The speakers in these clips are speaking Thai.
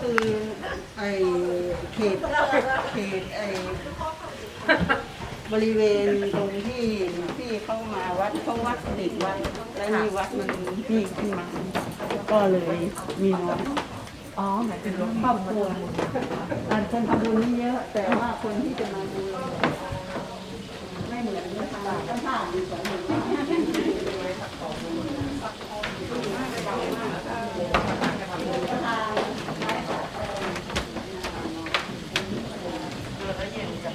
คือไอเขตเขตไอบริเวณตรงที่ที่เข้ามาวัดเขาวัดเด็กวัดแล้วมีวัดมันมีขึ้นมา ก็เลยมีน้อยอ๋อหมายถึงครอบครัวการคนทำบุญนี่เยอะ แต่ว่าคนที่จะมาดูไม่เหมือนทางก็ทางดีกว่าหนึ่ง รับ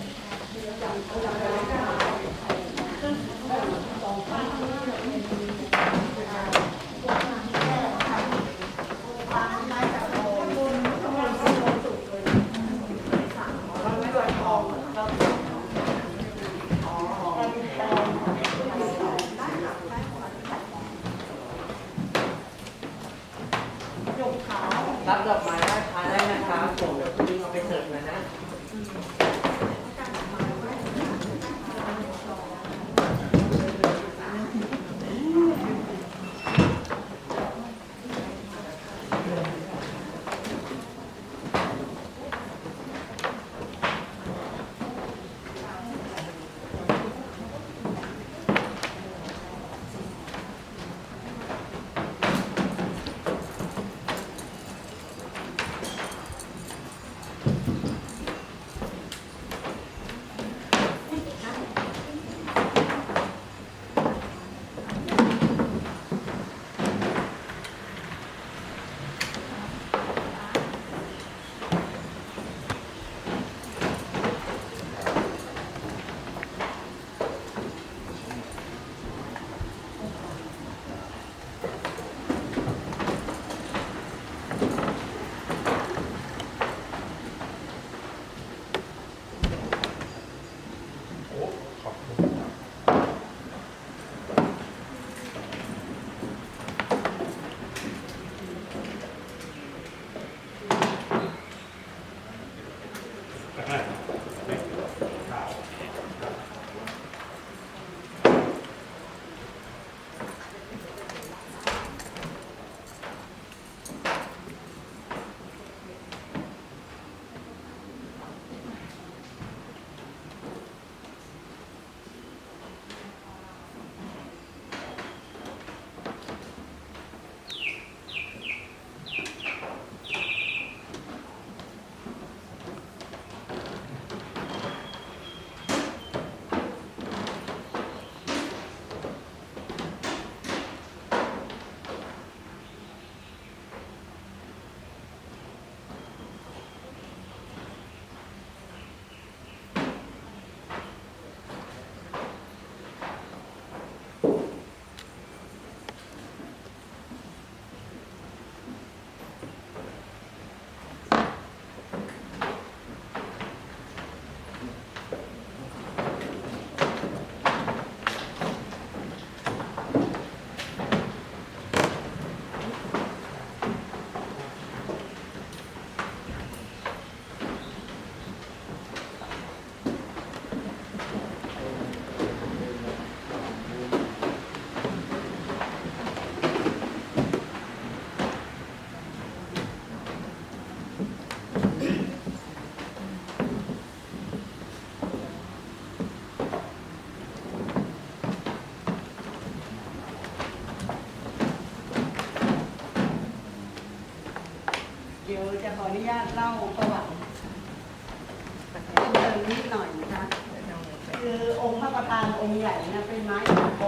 คือองค์พระประธานองค์ใหญ่นะเป็นไม้ตะโก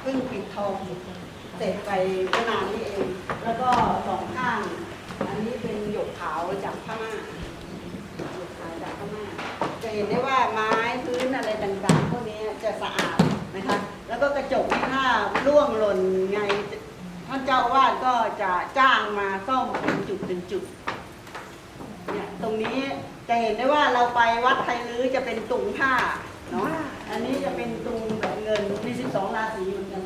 เพิ่งปิดทองเสร็จไปไม่นานนี้เอง แล้วก็สองข้าง อันนี้เป็นหยกขาวจากพม่าหยกขาวจากพม่าจะเห็นได้ว่าไม้พื้นอะไรต่างๆพวกนี้จะสะอาดนะคะ แล้วก็กระจกถ้าร่วงหล่นไงท่านเจ้าวาสก็จะจ้างมาซ่อมเป็นจุดเป็นจุดเนี่ยตรงนี้จะเห็นได้ว่าเราไปวัดไทยลื้อจะเป็นตุงผ้า เนาะอันนี้จะเป็นตุงแบบเงินมีสิบสองราศีเหมือนกัน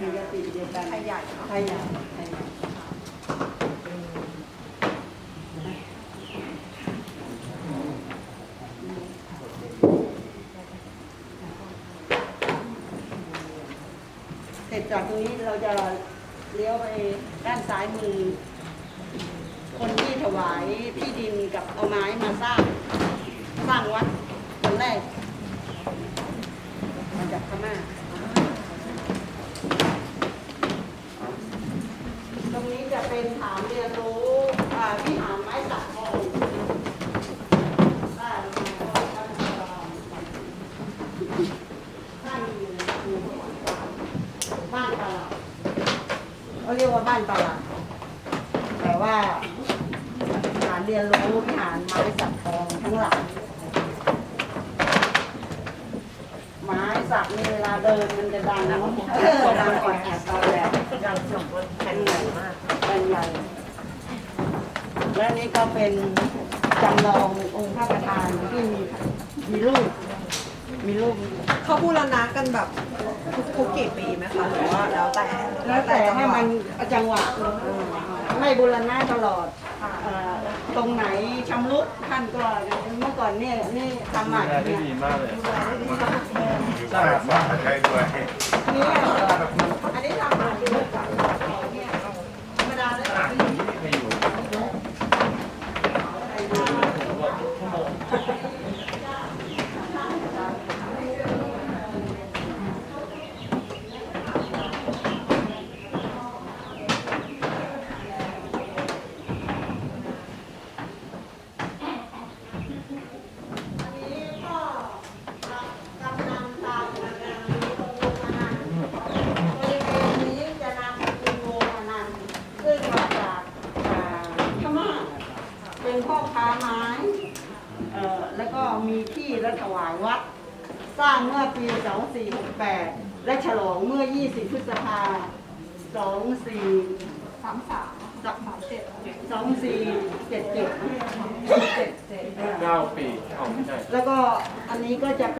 มีกติเดียวกันไทยใหญ่เนาะไทยใหญ่ไทยใหญ่เสร็จจากตรงนี้เราจะเลี้ยวไปด้านซ้ายมือ คนที่ถวายที่ดินกับเอาไม้มาสร้าง สร้างวัด คนแรกมาจากพม่าตรงนี้จะเป็นฐานเรียนรู้อ่าวิหารไม้สักทองได้แล้วก็ท่านรองท่านอยู่บ้านตลาดเขาเรียกว่าบ้านตลาดแต่ว่าฐานเรียนรู้วิหารไม้สักทองทั้งหลัง ไม้สักนี่เวลาเดินมันจะดังนะเออดังกว่าแอบตอนแรกยังสมบูรณ์แข็งแรงมากเป็นใหญ่และนี่ก็เป็นจำลององค์พระประธานที่มีมีรูปมีรูปเขาบูรณะกันแบบทุกทุกกี่ปีไหมคะหรือว่าแล้วแต่แล้วแต่ให้มันจังหวะไม่บูรณะตลอดอ่อ ตรงไหนชำรุดท่านก็เมื่อก่อนเนี่ยนี่ทำใหม่ได้เนี่ยดีมากเลยใช่ฝากใช้ด้วย เนี่ยอันนี้ทำใหม่เลยเนี่ยธรรมดาเลย ไม่อยู่ อันนี้ก็กำลังทำงานโรงงานบริเวณนี้จะนำคุณโมอนันต์ซึ่งมาจากอ่าพม่าเป็นพ่อค้าไม้เอ่อแล้วก็มีที่และ ถวายวัด สร้างเมื่อปี 2468 และฉลองเมื่อ 20 พฤษภา24 33 2477 เก้าปีอ๋อไม่ใช่ แล้วก็อันนี้ก็จะ